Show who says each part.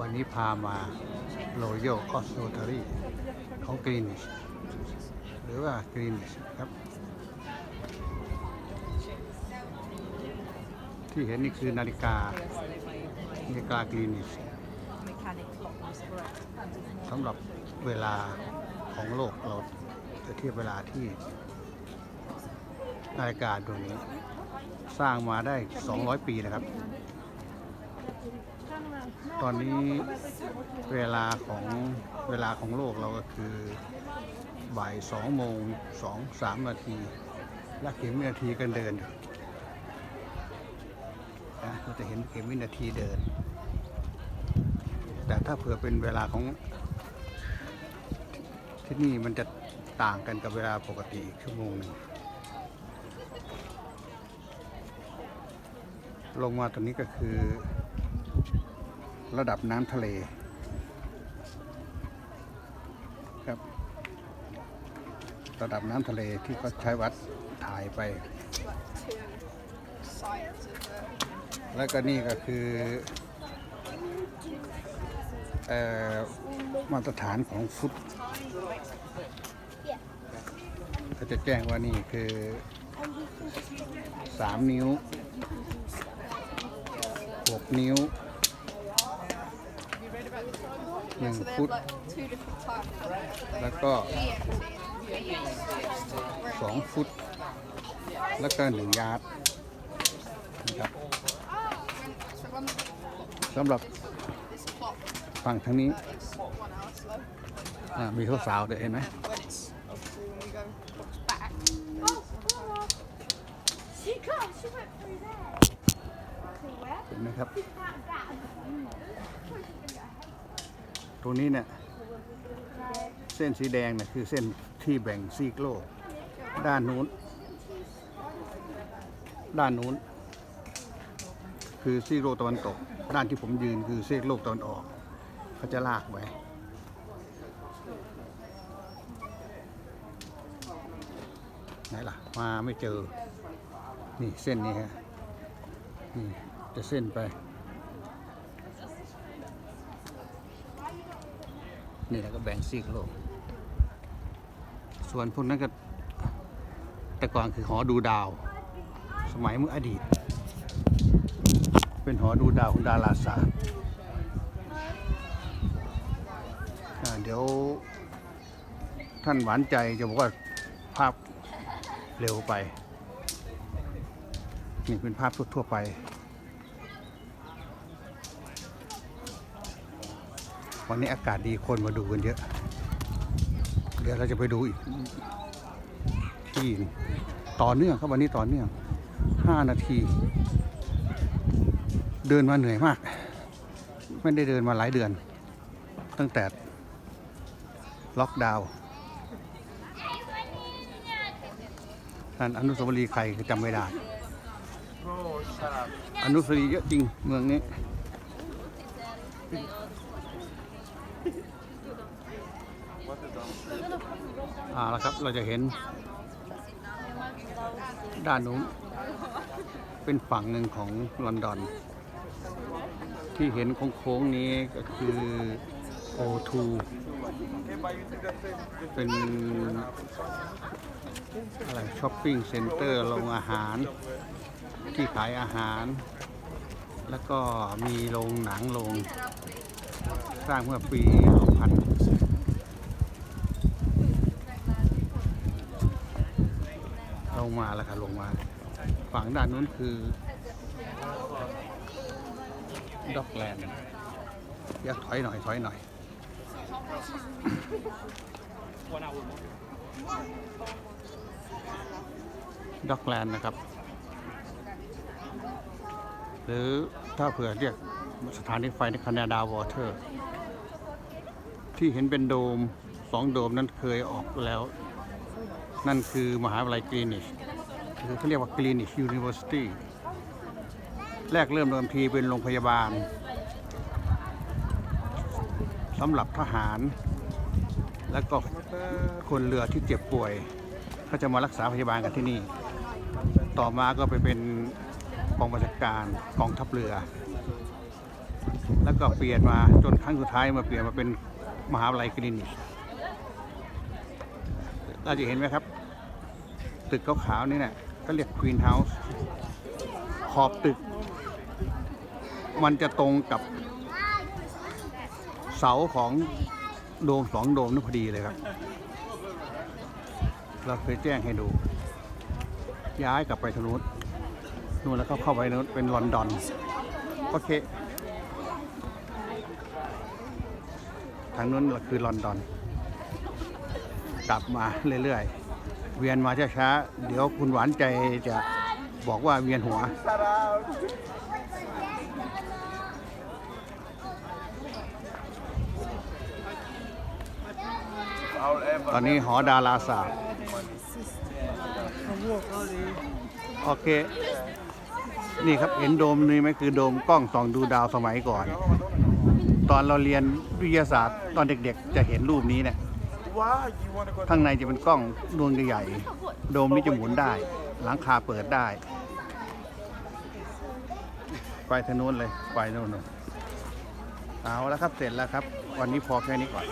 Speaker 1: วันนี้พามาโรโยคอสโ t ทอรี่ของกรีนิชหรือว่ากรีนิชครับ ที่เห็นนี่คือนาฬิกา นาฬิกากรีนิชสำหรับเวลาของโลกเราจะเทียบเวลาที่นาฬิกาดวงนี้ สร้างมาได้ 200 ปีนะครับ ตอนนี้เวลาของเวลาของโลกเราก็คือบ่าย2โมง2 3นาที และเข็มวินาทีกันเดินนะเราจะเห็นเข็มวินาทีเดิน แต่ถ้าเผื่อเป็นเวลาของที่นี่มันจะต่างกันกับเวลาปกติชั่วโมงหนึ่งลงมาตรงนี้ก็คือ ระดับน้ำทะเลครับ ระดับน้ำทะเลที่เขาใช้วัดถ่ายไป แล้วก็นี่ก็คือเอ่อมาตรฐานของฟุตก็จะแจ้งว่านี่คือ3นิ้ว6นิ้ว 1ฟุต
Speaker 2: two different times.
Speaker 1: แล้วก็2ฟุต แล้วก็1ยาร์ดนะครับ
Speaker 2: So when
Speaker 1: สำหรับ
Speaker 2: this clock
Speaker 1: ฝั่งทางนี้
Speaker 2: is one hour slow,
Speaker 1: อ่ามีสาวๆด้วยเห็นไหม
Speaker 2: when it's obviously when we go clocks back.
Speaker 3: She got, she went through there. To where?
Speaker 1: เห็นไหมครับ
Speaker 3: That, that.
Speaker 1: ต รงนี้เนี่ยเส้นสีแดงเนี่ยคือเส้นที่แบ่งซีกโลก ด้านนู้น ด้านนู้น คือซีกโลกตะวันตก ด้านที่ผมยืนคือซีกโลกตะวันออกเขาจะลากไว้ไหนล่ะ มาไม่เจอ นี่เส้นนี้ฮะนี่จะเส้นไป นี่แหล้วก็แบ่งซีกโลก ส่วนพวกนั้นก็แต่ก่อนคือหอดูดาว สมัยเมื่ออดีต เป็นหอดูดาวของดาราศาสตร์เดี๋ยวท่านหวานใจจะบอกว่าภาพเร็วไป นี่เป็นภาพทั่วๆไป วันนี้อากาศดีคนมาดูกันเยอะ เดี๋ยวเราจะไปดูอีกที่ต่อเนื่องครับวันนี้ต่อเนื่อง5นาที เดินมาเหนื่อยมาก ไม่ได้เดินมาหลายเดือน ตั้งแต่ล็อกดาวน์ท่านอนุสาวรีย์ใครคือจำไม่ได้อนุสาวรีย์เยอะจริงเมืองนี้ อ่าแล้วครับเราจะเห็น ด้านนู้นเป็นฝั่งหนึ่งของลอนดอน ที่เห็นโค้งๆนี้ก็คือ O2 เป็นอะไรช้อปปิ้งเซ็นเตอร์โรงอาหาร ที่ขายอาหาร แล้วก็มีโรงหนังโรง สร้างเมื่อปี2000 ลงมาแล้วค่ะลงมาฝั่งด้านนู้นคือด็อกแลนด์ยากถอยหน่อยถอยหน่อยด็อกแลนด์นะครับ หรือถ้าเผื่อเรียกสถานีไฟในแคนาดาวอเตอร์ ที่เห็นเป็นโดมสองโดมนั้นเคยออกแล้ว นั่นคือมหาวิทยาลัยกรีนิชหรือเขาเรียกว่ากรีนิชยูนิเวอร์ซิตี้แรกเริ่มเดิมทีเป็นโรงพยาบาลสำหรับทหาร และก็คนเรือที่เจ็บป่วยก็จะมารักษาพยาบาลกันที่นี่ ต่อมาก็ไปเป็นกองบัญชาการกองทัพเรือ แล้วก็เปลี่ยนมาจนครั้งสุดท้ายมาเปลี่ยนมาเป็นมหาวิทยาลัยกรีนิช เราจะเห็นไหมครับ ตึกขาวๆนี่เนี่ยก็เรียกควีนเฮาส์ขอบตึก มันจะตรงกับเสาของโดมสองโดมนั่นพอดีเลยครับ เราเคยแจ้งให้ดู ย้ายกลับไปทางนู้นนู่นแล้วก็เข้าไปนู้นเป็นลอนดอน โอเค ทางนู้นคือลอนดอน กลับมาเรื่อยๆ เวียนมาช้าๆ เดี๋ยวคุณหวานใจจะบอกว่าเวียนหัว ตอนนี้หอดาราศาสตร์โอเค นี่ครับเห็นโดมนี่ไหมคือโดมกล้องส่องดูดาวสมัยก่อน ตอนเราเรียนวิทยาศาสตร์ตอนเด็กๆ จะเห็นรูปนี้เนี่ย ข้างในจะเป็นกล้องดวงใหญ่ๆโดมนี้จะหมุนได้ หลังคาเปิดได้ไปทางนู้นเลยไปโน่นเอาแล้วครับเสร็จแล้วครับ วันนี้พอแค่นี้ก่อน